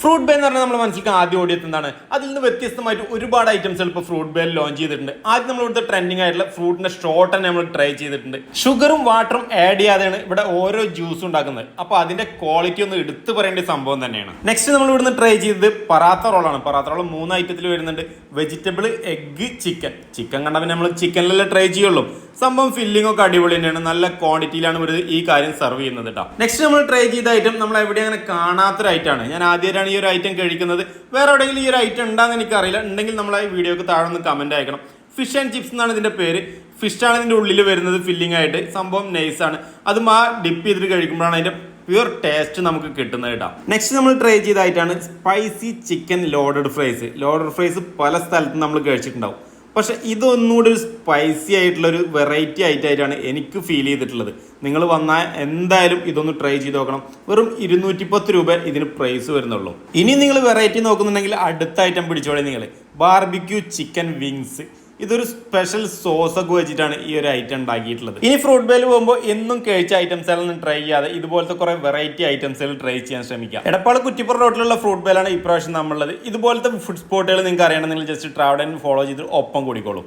Fruit bay എന്ന് പറഞ്ഞാൽ നമ്മൾ മനസ്സിലേക്ക് ആദ്യം ഓടിയെത്തുന്നതാണ് അതിൽ നിന്ന് വ്യത്യസ്തമായിട്ട് ഒരുപാട് ഐറ്റംസ് ഇപ്പോൾ ഫ്രൂട്ട് ബേയിൽ ലോഞ്ച് ചെയ്തിട്ടുണ്ട്. ആദ്യം നമ്മൾ ഇവിടുത്തെ ട്രെൻഡിങ് ആയിട്ടുള്ള ഫ്രൂട്ടിന്റെ ഷോർട്ട് തന്നെ നമ്മൾ ട്രൈ ചെയ്തിട്ടുണ്ട്. ഷുഗറും വാട്ടറും ആഡ് ചെയ്യാതെയാണ് ഇവിടെ ഓരോ ജ്യൂസ് ഉണ്ടാക്കുന്നത്. അപ്പോൾ അതിന്റെ ക്വാളിറ്റി ഒന്ന് എടുത്തു പറയേണ്ട സംഭവം തന്നെയാണ്. നെക്സ്റ്റ് നമ്മൾ ഇവിടുന്ന് ട്രൈ ചെയ്തത് പറാത്ത റോളാണ് പറാത്ത റോൾ മൂന്ന് ഐറ്റത്തിൽ വരുന്നുണ്ട്. വെജിറ്റബിൾ എഗ്ഗ് ചിക്കൻ ചിക്കൻ കണ്ട പിന്നെ നമ്മൾ ചിക്കനിലല്ലേ ട്രൈ ചെയ്യുള്ളൂ. സംഭവം ഫില്ലിംഗ് ഒക്കെ അടിപൊളി തന്നെയാണ്. നല്ല ക്വാണ്ടിറ്റിയിലാണ് ഇവർ ഈ കാര്യം സെർവ് ചെയ്യുന്നത് കേട്ടോ നെക്സ്റ്റ് നമ്മൾ ട്രൈ ചെയ്ത ഐറ്റം നമ്മൾ എവിടെ അങ്ങനെ കാണാത്തൊരു ഐറ്റം ആണ്. ഞാൻ ആദ്യമായിട്ടാണ് ഈ ഒരു ഐറ്റം കഴിക്കുന്നത്. വേറെ എവിടെയെങ്കിലും ഈ ഒരു ഐറ്റം ഉണ്ടാകുന്ന എനിക്കറിയില്ല. ഉണ്ടെങ്കിൽ നമ്മൾ ആ വീഡിയോക്ക് താഴെ ഒന്ന് കമന്റ് അയക്കണം. ഫിഷ് ആൻഡ് ചിപ്സ് എന്നാണ് ഇതിന്റെ പേര്. ഫിഷ് ആണ് ഇതിന്റെ ഉള്ളിൽ വരുന്നത് ഫില്ലിംഗ് ആയിട്ട്. സംഭവം നൈസ് ആണ്. അതും ആ ഡിപ്പ് ചെയ്തിട്ട് കഴിക്കുമ്പോഴാണ് അതിന്റെ പ്യുവർ ടേസ്റ്റ് നമുക്ക് കിട്ടുന്നത് കേട്ടോ. നെക്സ്റ്റ് നമ്മൾ try ചെയ്തായിട്ടാണ് spicy chicken loaded fries loaded fries പല സ്ഥലത്തും നമ്മൾ കഴിച്ചിട്ടുണ്ടാവും. പക്ഷെ ഇതൊന്നുകൂടി ഒരു സ്പൈസി ആയിട്ടുള്ള ഒരു വെറൈറ്റി ആയിട്ടായിട്ടാണ് എനിക്ക് ഫീൽ ചെയ്തിട്ടുള്ളത്. നിങ്ങൾ വന്നാൽ എന്തായാലും ഇതൊന്ന് ട്രൈ ചെയ്ത് നോക്കണം. വെറും ഇരുന്നൂറ്റി പത്ത് രൂപ ഇതിന് പ്രൈസ് വരുന്നുള്ളൂ. ഇനി നിങ്ങൾ വെറൈറ്റി നോക്കുന്നുണ്ടെങ്കിൽ അടുത്ത ഐറ്റം പിടിച്ചോളെ നിങ്ങൾ ബാർബിക്യൂ ചിക്കൻ വിങ്സ് ഇതൊരു സ്പെഷ്യൽ സോസ് ഒക്കെ വെച്ചിട്ടാണ് ഈ ഒരു ഐറ്റം ഉണ്ടാക്കിയിട്ടുള്ളത്. ഇനി ഫ്രൂട്ട് ബേൽ പോകുമ്പോൾ എന്നും കഴിച്ച ഐറ്റംസ് എല്ലാം ട്രൈ ചെയ്യാതെ ഇതുപോലത്തെ കുറെ വെറൈറ്റി ഐറ്റംസുകൾ ട്രൈ ചെയ്യാൻ ശ്രമിക്കുക എടപ്പാൾ കുറ്റിപ്പുറ റോട്ടിലുള്ള ഫ്രൂട്ട് ബേലാണ് ഇപ്രാവശ്യം നമ്മളുള്ളത്. ഇതുപോലത്തെ ഫുഡ് സ്പോട്ടുകൾ നിങ്ങൾക്ക് അറിയണമെങ്കിൽ ജസ്റ്റ് ട്രാവൽ ആൻഡ് ഫോളോ ചെയ്ത് ഒപ്പം കൂടിക്കോളൂ.